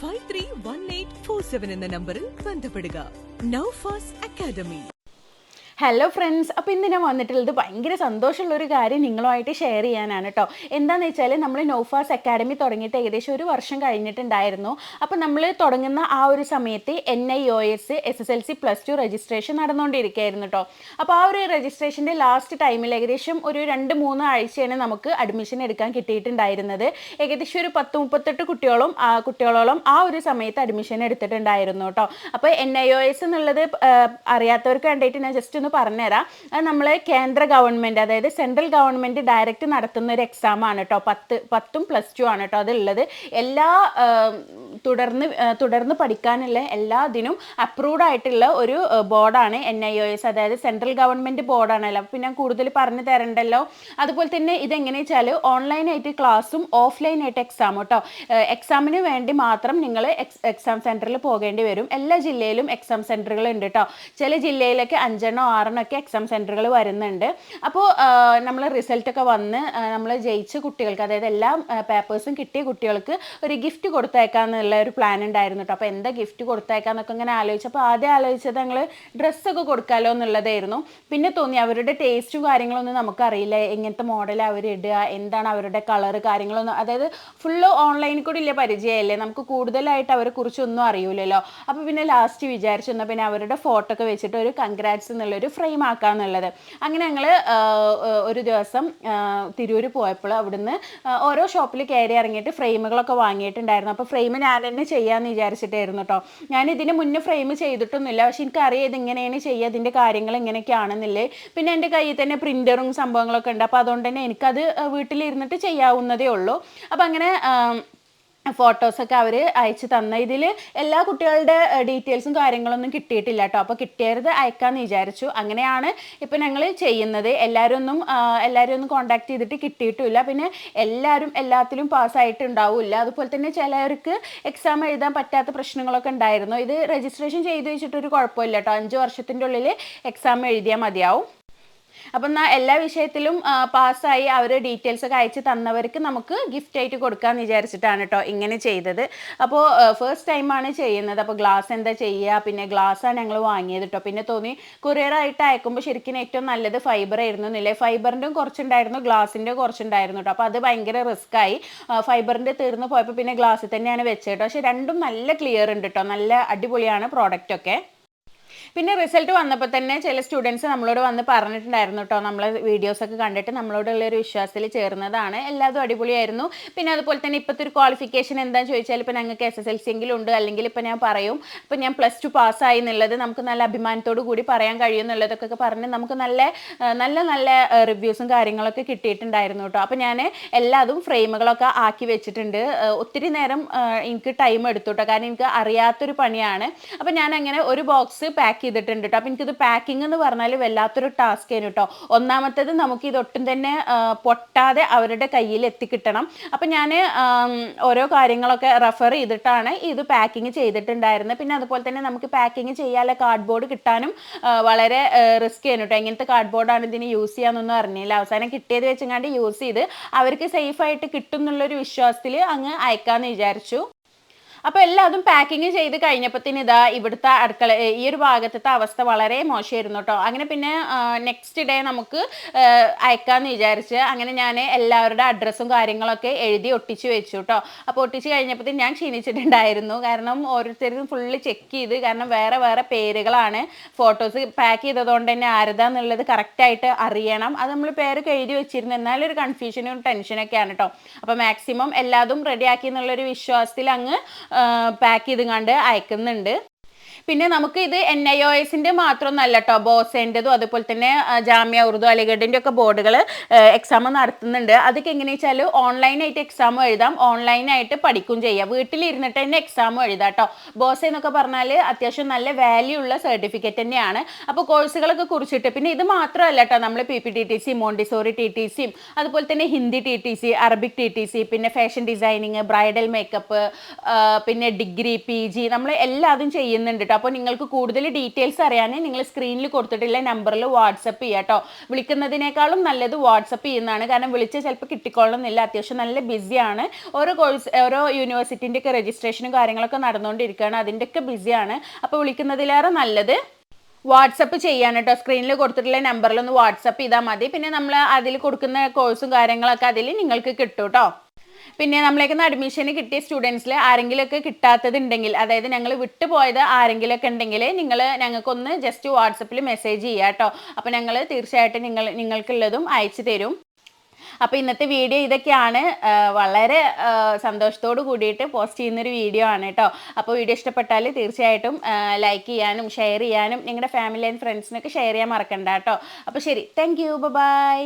five three one eight four seven എന്ന നമ്പറിൽ ബന്ധപ്പെടുക. നൌഫാസ് അക്കാദമി ഹലോ ഫ്രണ്ട്സ് അപ്പോൾ ഇന്ന് ഞാൻ വന്നിട്ടുള്ളത് ഭയങ്കര സന്തോഷമുള്ള ഒരു കാര്യം നിങ്ങളുമായിട്ട് ഷെയർ ചെയ്യാനാണ് കേട്ടോ എന്താണെന്ന് വെച്ചാൽ നമ്മൾ നോഫാസ് അക്കാഡമി തുടങ്ങിയിട്ട് ഏകദേശം ഒരു വർഷം കഴിഞ്ഞിട്ടുണ്ടായിരുന്നു. അപ്പോൾ നമ്മൾ തുടങ്ങുന്ന ആ ഒരു സമയത്ത് N I O S S S L C plus two registration നടന്നുകൊണ്ടിരിക്കുകയായിരുന്നു കേട്ടോ അപ്പോൾ ആ ഒരു രജിസ്ട്രേഷന്റെ ലാസ്റ്റ് ടൈമിൽ ഏകദേശം ഒരു രണ്ട് മൂന്ന് ആഴ്ചയാണ് നമുക്ക് അഡ്മിഷൻ എടുക്കാൻ കിട്ടിയിട്ടുണ്ടായിരുന്നത്. ഏകദേശം ഒരു പത്ത് മുപ്പത്തെട്ട് കുട്ടികളും കുട്ടികളോളം ആ ഒരു സമയത്ത് അഡ്മിഷൻ എടുത്തിട്ടുണ്ടായിരുന്നു കേട്ടോ അപ്പോൾ എൻ ഐ ഒ എസ് എന്നുള്ളത് അറിയാത്തവർക്ക് വേണ്ടിയിട്ട് ഞാൻ ജസ്റ്റ് ഒന്ന് പറഞ്ഞുതരാം. അത് നമ്മൾ കേന്ദ്ര ഗവൺമെന്റ് അതായത് സെൻട്രൽ ഗവൺമെന്റ് ഡയറക്റ്റ് നടത്തുന്ന ഒരു എക്സാം ആണ് കേട്ടോ പത്ത് പത്തും പ്ലസ് ടു ആണ് കേട്ടോ അതുള്ളത് എല്ലാ തുടർന്ന് തുടർന്ന് പഠിക്കാനുള്ള എല്ലാ ഇതിനും അപ്രൂവ്ഡ് ആയിട്ടുള്ള ഒരു ബോർഡാണ് എൻ ഐ ഒ എസ് അതായത് സെൻട്രൽ ഗവൺമെന്റ് ബോർഡാണല്ലോ. അപ്പോൾ ഞാൻ കൂടുതൽ പറഞ്ഞു തരണ്ടല്ലോ. അതുപോലെ തന്നെ ഇതെങ്ങനെ വെച്ചാൽ ഓൺലൈനായിട്ട് ക്ലാസ്സും ഓഫ്ലൈനായിട്ട് എക്സാം കേട്ടോ എക്സാമിന് വേണ്ടി മാത്രം നിങ്ങൾ എക്സാം സെന്ററിൽ പോകേണ്ടി വരും. എല്ലാ ജില്ലയിലും എക്സാം സെന്ററുകൾ ഉണ്ട് കേട്ടോ ചില ജില്ലയിലൊക്കെ അഞ്ചെണ്ണോ ആറെണ്ണോ ഒക്കെ എക്സാം സെന്ററുകൾ വരുന്നുണ്ട്. അപ്പോൾ നമ്മൾ റിസൾട്ടൊക്കെ വന്ന് നമ്മൾ ജയിച്ച കുട്ടികൾക്ക് അതായത് എല്ലാ പേപ്പേഴ്സും കിട്ടിയ കുട്ടികൾക്ക് ഒരു ഗിഫ്റ്റ് കൊടുത്തേക്കാന്നുള്ള ഒരു പ്ലാൻ ഉണ്ടായിരുന്നു കേട്ടോ അപ്പോൾ എന്താ ഗിഫ്റ്റ് കൊടുത്തേക്കാന്നൊക്കെ ഇങ്ങനെ ആലോചിച്ചപ്പോൾ ആദ്യം ആലോചിച്ചത് ഞങ്ങൾ ഡ്രസ്സൊക്കെ കൊടുക്കാമല്ലോ എന്നുള്ളതായിരുന്നു. പിന്നെ തോന്നി അവരുടെ ടേസ്റ്റും കാര്യങ്ങളൊന്നും നമുക്കറിയില്ല. എങ്ങനത്തെ മോഡൽ അവർ ഇടുക എന്താണ് അവരുടെ കളർ കാര്യങ്ങളൊന്നും അതായത് ഫുള്ള് ഓൺലൈനിൽ കൂടി ഇല്ലേ പരിചയമല്ലേ നമുക്ക് കൂടുതലായിട്ട് അവരെ കുറിച്ചൊന്നും അറിയൂലല്ലോ. അപ്പോൾ പിന്നെ ലാസ്റ്റ് വിചാരിച്ചു പിന്നെ അവരുടെ ഫോട്ടോ ഒക്കെ വെച്ചിട്ട് ഒരു കൺഗ്രാറ്റ്സ് എന്നുള്ളൊരു ഫ്രെയിം ആക്കാന്നുള്ളത് അങ്ങനെ ഞങ്ങൾ ഒരു ദിവസം തിരൂർ പോയപ്പോൾ അവിടുന്ന് ഓരോ ഷോപ്പിൽ കയറി ഇറങ്ങിയിട്ട് ഫ്രെയിമുകളൊക്കെ വാങ്ങിയിട്ടുണ്ടായിരുന്നു. അപ്പോൾ ഫ്രെയിം ഞാൻ തന്നെ ചെയ്യാമെന്ന് വിചാരിച്ചിട്ടായിരുന്നു കേട്ടോ ഞാൻ ഇതിന് മുന്നേ ഫ്രെയിം ചെയ്തിട്ടൊന്നുമില്ല. പക്ഷെ എനിക്കറിയാം ഇതിങ്ങനെയാണ് ചെയ്യുക ഇതിന്റെ കാര്യങ്ങൾ ഇങ്ങനെയൊക്കെയാണെന്നില്ലേ. പിന്നെ എന്റെ കയ്യിൽ തന്നെ പ്രിന്ററും സംഭവങ്ങളൊക്കെ ഉണ്ട്. അപ്പോൾ അതുകൊണ്ട് തന്നെ എനിക്കത് വീട്ടിലിരുന്നിട്ട് ചെയ്യാവുന്നതേ ഉള്ളൂ. അപ്പോൾ അങ്ങനെ ഫോട്ടോസൊക്കെ അവർ അയച്ചു തന്ന ഇതിൽ എല്ലാ കുട്ടികളുടെ ഡീറ്റെയിൽസും കാര്യങ്ങളൊന്നും കിട്ടിയിട്ടില്ല കേട്ടോ. അപ്പോൾ കിട്ടിയത് അയക്കാമെന്ന് വിചാരിച്ചു. അങ്ങനെയാണ് ഇപ്പം ഞങ്ങൾ ചെയ്യുന്നത്. എല്ലാവരും ഒന്നും എല്ലാവരും ഒന്നും കോൺടാക്ട് ചെയ്തിട്ട് കിട്ടിയിട്ടുമില്ല. പിന്നെ എല്ലാവരും എല്ലാത്തിലും പാസ്സായിട്ടുണ്ടാവില്ല അതുപോലെ തന്നെ ചിലർക്ക് എക്സാം എഴുതാൻ പറ്റാത്ത പ്രശ്നങ്ങളൊക്കെ ഉണ്ടായിരുന്നു. ഇത് രജിസ്ട്രേഷൻ ചെയ്ത് വെച്ചിട്ടൊരു കുഴപ്പമില്ല കേട്ടോ. അഞ്ച് വർഷത്തിന്റെ ഉള്ളിൽ എക്സാം എഴുതിയാൽ മതിയാവും. അപ്പം എല്ലാ വിഷയത്തിലും പാസ്സായി അവർ ഡീറ്റെയിൽസ് ഒക്കെ അയച്ച് തന്നവർക്ക് നമുക്ക് ഗിഫ്റ്റ് ആയിട്ട് കൊടുക്കാമെന്ന് വിചാരിച്ചിട്ടാണ് കേട്ടോ ഇങ്ങനെ ചെയ്തത്. അപ്പോൾ ഫസ്റ്റ് ടൈമാണ് ചെയ്യുന്നത്. അപ്പോൾ ഗ്ലാസ് എന്താ ചെയ്യുക? പിന്നെ ഗ്ലാസ്സാണ് ഞങ്ങൾ വാങ്ങിയത് കേട്ടോ പിന്നെ തോന്നി കൊറിയറായിട്ട് അയക്കുമ്പോൾ ശരിക്കും ഏറ്റവും നല്ലത് ഫൈബർ ആയിരുന്നു എന്നില്ലേ ഫൈബറിന്റെയും കുറച്ചുണ്ടായിരുന്നു ഗ്ലാസിന്റെ കുറച്ചുണ്ടായിരുന്നു കേട്ടോ അപ്പോൾ അത് ഭയങ്കര റിസ്ക് ആയി. ഫൈബറിന്റെ തീർന്ന് പോയപ്പോൾ പിന്നെ ഗ്ലാസ്സിൽ തന്നെയാണ് വെച്ചത് കേട്ടോ പക്ഷേ രണ്ടും നല്ല ക്ലിയർ ഉണ്ട് കേട്ടോ നല്ല അടിപൊളിയാണ് പ്രോഡക്റ്റ് ഒക്കെ. പിന്നെ റിസൾട്ട് വന്നപ്പോൾ തന്നെ ചില സ്റ്റുഡൻസ് നമ്മളോട് വന്ന് പറഞ്ഞിട്ടുണ്ടായിരുന്നു കേട്ടോ വീഡിയോസ് വീഡിയോസൊക്കെ കണ്ടിട്ട് നമ്മളോടുള്ള ഒരു വിശ്വാസത്തിൽ ചേർന്നതാണ്. എല്ലാതും അടിപൊളിയായിരുന്നു. പിന്നെ അതുപോലെ തന്നെ ഇപ്പോഴത്തെ ഒരു ക്വാളിഫിക്കേഷൻ എന്താണെന്ന് ചോദിച്ചാൽ ഇപ്പോൾ ഞങ്ങൾക്ക് എസ് എസ് എൽ സി എങ്കിലും ഉണ്ട്. അല്ലെങ്കിൽ ഇപ്പോൾ ഞാൻ പറയും ഇപ്പോൾ ഞാൻ പ്ലസ് ടു പാസ്സായി എന്നുള്ളത് നമുക്ക് നല്ല അഭിമാനത്തോടു കൂടി പറയാൻ കഴിയും എന്നുള്ളതൊക്കെ പറഞ്ഞ് നമുക്ക് നല്ല നല്ല നല്ല റിവ്യൂസും കാര്യങ്ങളൊക്കെ കിട്ടിയിട്ടുണ്ടായിരുന്നു കേട്ടോ അപ്പോൾ ഞാൻ എല്ലാതും ഫ്രെയിമുകളൊക്കെ ആക്കി വെച്ചിട്ടുണ്ട്. ഒത്തിരി നേരം എനിക്ക് ടൈം എടുത്തു കേട്ടോ കാരണം എനിക്ക് അറിയാത്തൊരു പണിയാണ്. അപ്പോൾ ഞാൻ അങ്ങനെ ഒരു ബോക്സ് പാക്ക് ചെയ്തിട്ടുണ്ട് കേട്ടോ അപ്പോൾ എനിക്കിത് പാക്കിംഗ് എന്ന് പറഞ്ഞാൽ വല്ലാത്തൊരു ടാസ്ക് ആണ് കേട്ടോ ഒന്നാമത്തേത് നമുക്ക് ഇതൊട്ടും തന്നെ പൊട്ടാതെ അവരുടെ കയ്യിൽ എത്തിക്കിട്ടണം. അപ്പോൾ ഞാൻ ഓരോ കാര്യങ്ങളൊക്കെ റെഫർ ചെയ്തിട്ടാണ് ഇത് പാക്കിങ് ചെയ്തിട്ടുണ്ടായിരുന്നത്. പിന്നെ അതുപോലെ തന്നെ നമുക്ക് പാക്കിങ് കാർഡ് ബോർഡ് കിട്ടാനും വളരെ റിസ്ക് ആണ് കേട്ടോ എങ്ങനത്തെ കാർഡ് ബോർഡാണ് ഇതിന് യൂസ് ചെയ്യാന്നൊന്നും അറിഞ്ഞില്ല. അവസാനം കിട്ടിയത് വെച്ചെങ്ങാണ്ട് യൂസ് ചെയ്ത് അവർക്ക് സേഫായിട്ട് കിട്ടും എന്നുള്ളൊരു വിശ്വാസത്തിൽ അങ്ങ് അയക്കാമെന്ന് വിചാരിച്ചു. അപ്പോൾ എല്ലാതും പാക്കിങ് ചെയ്ത് കഴിഞ്ഞപ്പോഴത്തേന് ഇതാ ഇവിടുത്തെ അടുക്കള ഈ ഒരു ഭാഗത്തെ അവസ്ഥ വളരെ മോശമായിരുന്നു കേട്ടോ അങ്ങനെ പിന്നെ നെക്സ്റ്റ് ഡേ നമുക്ക് അയക്കാന്ന് വിചാരിച്ച് അങ്ങനെ ഞാൻ എല്ലാവരുടെ അഡ്രസ്സും കാര്യങ്ങളൊക്കെ എഴുതി ഒട്ടിച്ച് വെച്ചു കേട്ടോ അപ്പോൾ ഒട്ടിച്ച് കഴിഞ്ഞപ്പോഴത്തേന് ഞാൻ ക്ഷീണിച്ചിട്ടുണ്ടായിരുന്നു. കാരണം ഓരോരുത്തരും ഫുള്ള് ചെക്ക് ചെയ്ത് കാരണം വേറെ വേറെ പേരുകളാണ് ഫോട്ടോസ് പാക്ക് ചെയ്തതുകൊണ്ട് തന്നെ ആരതാന്നുള്ളത് കറക്റ്റായിട്ട് അറിയണം. അത് നമ്മൾ പേരൊക്കെ എഴുതി വെച്ചിരുന്നു. എന്നാലും ഒരു കൺഫ്യൂഷനും ടെൻഷനൊക്കെയാണ് കേട്ടോ അപ്പോൾ മാക്സിമം എല്ലാതും റെഡിയാക്കി എന്നുള്ളൊരു വിശ്വാസത്തിൽ അങ്ങ് പാക്ക് ചെയ്ത് കണ്ട് അയക്കുന്നുണ്ട്. പിന്നെ നമുക്ക് ഇത് എൻ ഐ ഒ എസിന്റെ മാത്രമൊന്നല്ല കേട്ടോ ബോസേന്റെതും അതുപോലെ തന്നെ ജാമ്യ ഉറുദു അലിഗഡിന്റെ ഒക്കെ ബോർഡുകൾ എക്സാം നടത്തുന്നുണ്ട്. അതൊക്കെ എങ്ങനെയാ വെച്ചാൽ ഓൺലൈനായിട്ട് എക്സാം എഴുതാം. ഓൺലൈനായിട്ട് പഠിക്കും ചെയ്യാം. വീട്ടിലിരുന്നിട്ട് തന്നെ എക്സാം എഴുതാം കേട്ടോ ബോസ് എന്നൊക്കെ പറഞ്ഞാൽ അത്യാവശ്യം നല്ല വാല്യൂ ഉള്ള സർട്ടിഫിക്കറ്റ് തന്നെയാണ്. അപ്പോൾ കോഴ്സുകളൊക്കെ കുറിച്ചിട്ട് പിന്നെ ഇത് മാത്രമല്ല കേട്ടോ നമ്മൾ P P T T C Montessori T T സിയും അതുപോലെ തന്നെ Hindi T T C Arabic T T C പിന്നെ ഫാഷൻ ഡിസൈനിങ് ബ്രൈഡൽ മേക്കപ്പ് പിന്നെ ഡിഗ്രി പി ജി നമ്മൾ എല്ലാതും ചെയ്യുന്നുണ്ട് കേട്ടോ അപ്പോൾ നിങ്ങൾക്ക് കൂടുതൽ ഡീറ്റെയിൽസ് അറിയാൻ നിങ്ങൾ സ്ക്രീനിൽ കൊടുത്തിട്ടുള്ള നമ്പറിൽ വാട്സപ്പ് ചെയ്യുക കേട്ടോ. വിളിക്കുന്നതിനേക്കാളും നല്ലത് വാട്സപ്പ് ചെയ്യുന്നതാണ്. കാരണം വിളിച്ച് ചിലപ്പോൾ കിട്ടിക്കൊള്ളുന്നില്ല. അത്യാവശ്യം നല്ല ബിസിയാണ്. ഓരോ കോഴ്സ് ഓരോ യൂണിവേഴ്സിറ്റിന്റെ ഒക്കെ രജിസ്ട്രേഷനും കാര്യങ്ങളൊക്കെ നടന്നുകൊണ്ടിരിക്കുകയാണ്. അതിന്റെയൊക്കെ ബിസിയാണ്. അപ്പോൾ വിളിക്കുന്നതിലേറെ നല്ലത് വാട്സപ്പ് ചെയ്യാൻ കേട്ടോ. സ്ക്രീനിൽ കൊടുത്തിട്ടുള്ള നമ്പറിൽ ഒന്ന് വാട്സപ്പ് ചെയ്താൽ മതി. പിന്നെ നമ്മൾ അതിൽ കൊടുക്കുന്ന കോഴ്സും കാര്യങ്ങളൊക്കെ അതിൽ നിങ്ങൾക്ക് കിട്ടും കേട്ടോ. പിന്നെ നമ്മളേക്കുന്ന അഡ്മിഷന് കിട്ടിയ സ്റ്റുഡൻസിൽ ആരെങ്കിലുമൊക്കെ കിട്ടാത്തതുണ്ടെങ്കിൽ അതായത് ഞങ്ങൾ വിട്ടുപോയത് ആരെങ്കിലുമൊക്കെ ഉണ്ടെങ്കിൽ നിങ്ങൾ ഞങ്ങൾക്കൊന്ന് ജസ്റ്റ് വാട്സപ്പിൽ മെസ്സേജ് ചെയ്യുക കേട്ടോ അപ്പോൾ ഞങ്ങൾ തീർച്ചയായിട്ടും നിങ്ങൾ നിങ്ങൾക്കുള്ളതും അയച്ചു തരും. അപ്പോൾ ഇന്നത്തെ വീഡിയോ ഇതൊക്കെയാണ്. വളരെ സന്തോഷത്തോട് കൂടിയിട്ട് പോസ്റ്റ് ചെയ്യുന്നൊരു വീഡിയോ ആണ് കേട്ടോ അപ്പോൾ വീഡിയോ ഇഷ്ടപ്പെട്ടാൽ തീർച്ചയായിട്ടും ലൈക്ക് ചെയ്യാനും ഷെയർ ചെയ്യാനും നിങ്ങളുടെ ഫാമിലി ആൻഡ് ഫ്രണ്ട്സിനൊക്കെ ഷെയർ ചെയ്യാൻ മറക്കണ്ട കേട്ടോ അപ്പോൾ ശരി താങ്ക് യു ബൈ